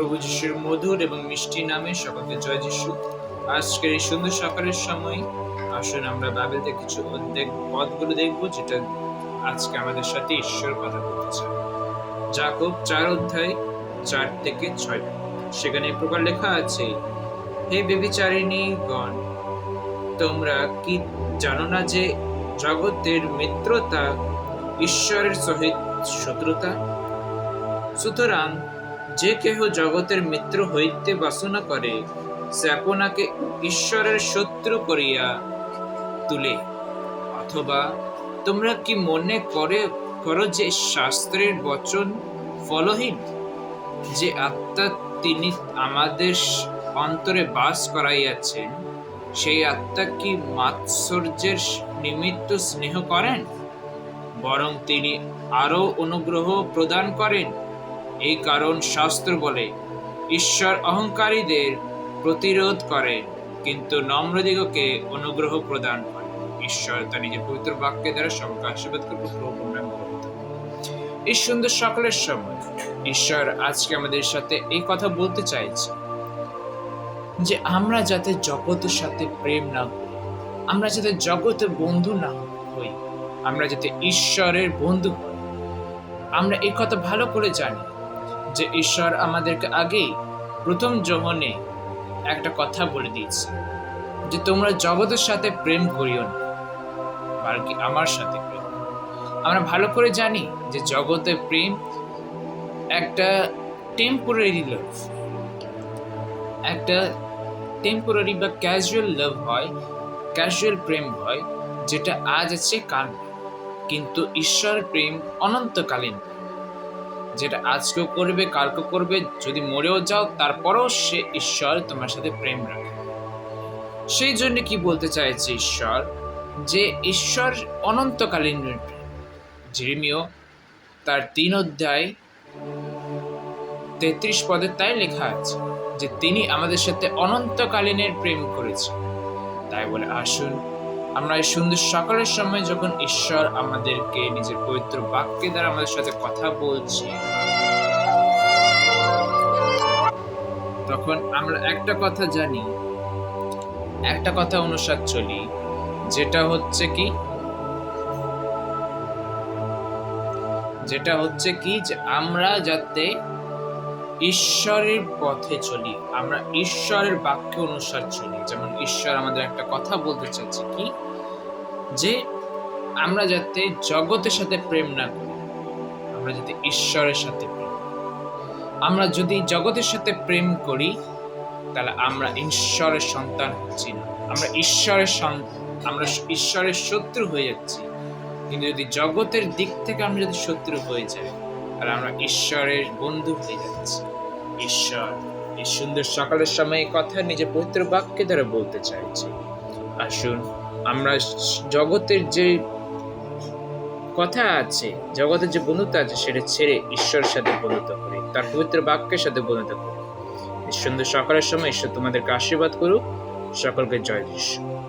প্রভু যিশুর মধুর এবং মিষ্টি নামে সকলকে জয় যিশু। আজকের এই সুন্দর সকালের সময় আসুন আমরা বাইবেল থেকে কিছু অধ্যায় পদগুলো দেখব, যেটা আজকে আমাদের সাথে ঈশ্বর কথা বলতে চায় জাকব চার অধ্যায় চার থেকে ছয়। সেখানে প্রকার লেখা আছে, হে বেবিচারিণী গণ, তোমরা কি জানো না যে জগতের মিত্রতা ঈশ্বরের সহিত শত্রুতা? সুতরাং যে কেহ জগতের মিত্র হইতে বাসনা করে, সে আপনাকে ঈশ্বরের শত্রু করিয়া তুলে। অথবা তোমরা কি মনে করে, করো যে শাস্ত্রের বচন ফলহীন? যে আত্মা তিনি আমাদের অন্তরে বাস করাইয়াছেন, সেই আত্মা কি মাৎসর্যের নিমিত্ত স্নেহ করেন? বরং তিনি আরও অনুগ্রহ প্রদান করেন। এই কারণ শাস্ত্র বলে, ঈশ্বর অহংকারীদের প্রতিরোধ করেন কিন্তু নম্রদিগকে অনুগ্রহ প্রদান করেন ঈশ্বর তার নিজের পবিত্র বাক্যের দ্বারা সবকে আশীর্বাদ নাম এই সুন্দর সকালের সময়, ঈশ্বর আজকে আমাদের সাথে এই কথা বলতে চাইছে যে আমরা যাতে জগতের সাথে প্রেম না করি, আমরা যাতে জগতে বন্ধু না হই, আমরা যাতে ঈশ্বরের বন্ধু হই, আমরা এই কথা ভালো করে জানি। যে ঈশ্বর আমাদেরকে আগেই প্রথম যোহনে একটা কথা বলে দিয়েছে, যে তোমরা জগতের সাথে প্রেম করিও না বাকি আমার সাথে প্রেম আমরা ভালো করে জানি যে জগতের প্রেম একটা টেম্পোরারি লাভ একটা টেম্পোরারি বা ক্যাজুয়াল লাভ হয় ক্যাজুয়াল প্রেম হয়, যেটা আজ আছে কাল কিন্তু ঈশ্বর প্রেম অনন্তকালীন। যেটা আজকেও করবে, কালকেও করবে, যদি মরেও যাও, তারপরেও সে ঈশ্বর তোমার সাথে প্রেম রাখে। সেই জন্য কি বলতে চাইছে ঈশ্বর? যে ঈশ্বর অনন্তকালীন জিরিমিও তার তিন অধ্যায় তেত্রিশ পদে তাই লেখা আছে যে তিনি আমাদের সাথে অনন্তকালীনের প্রেম করেছে তাই বলে, আসুন আমরা এই সুন্দর সকালের সময় যখন ঈশ্বর আমাদেরকে নিজের পবিত্র বাক্যে দ্বারা আমাদের সাথে কথা বলছে, তখন আমরা একটা কথা জানি, একটা কথা অনুসার চলি, যেটা হচ্ছে কি? যেটা হচ্ছে কি? যে আমরা যাতে ঈশ্বরের পথে চলি। আমরা ঈশ্বরের বাক্য অনুসার চলি। যেমন ঈশ্বর আমাদের একটা কথা বলতে চাচ্ছে কি? যে আমরা যাতে জগতের সাথে প্রেম না করি, আমরা যাতে ঈশ্বরের সাথে প্রেম আমরা যদি জগতের সাথে প্রেম করি, তাহলে আমরা ঈশ্বরের সন্তান হচ্ছি না। আমরা ঈশ্বরের আমরা ঈশ্বরের শত্রু হয়ে যাচ্ছি। কিন্তু যদি জগতের দিক থেকে আমরা যদি শত্রু হয়ে যাই তাহলে আমরা ঈশ্বরের বন্ধু হয়ে যাচ্ছি। ঈশ্বর, এই সুন্দর সকালের সময় কথা নিজের পবিত্র বাক্যে দ্বারা বলতে চাইছি। আসুন, আমরা জগতের যে কথা আছে, জগতের যে বন্ধুত্ব আছে, সেটা ছেড়ে ঈশ্বরের সাথে বন্ধুত্ব করি, তার পবিত্র বাক্যের সাথে বন্ধুত্ব করি। সুন্দর সকালের সময় ঈশ্বর তোমাদেরকে আশীর্বাদ করুক। সকলকে জয় যিশু।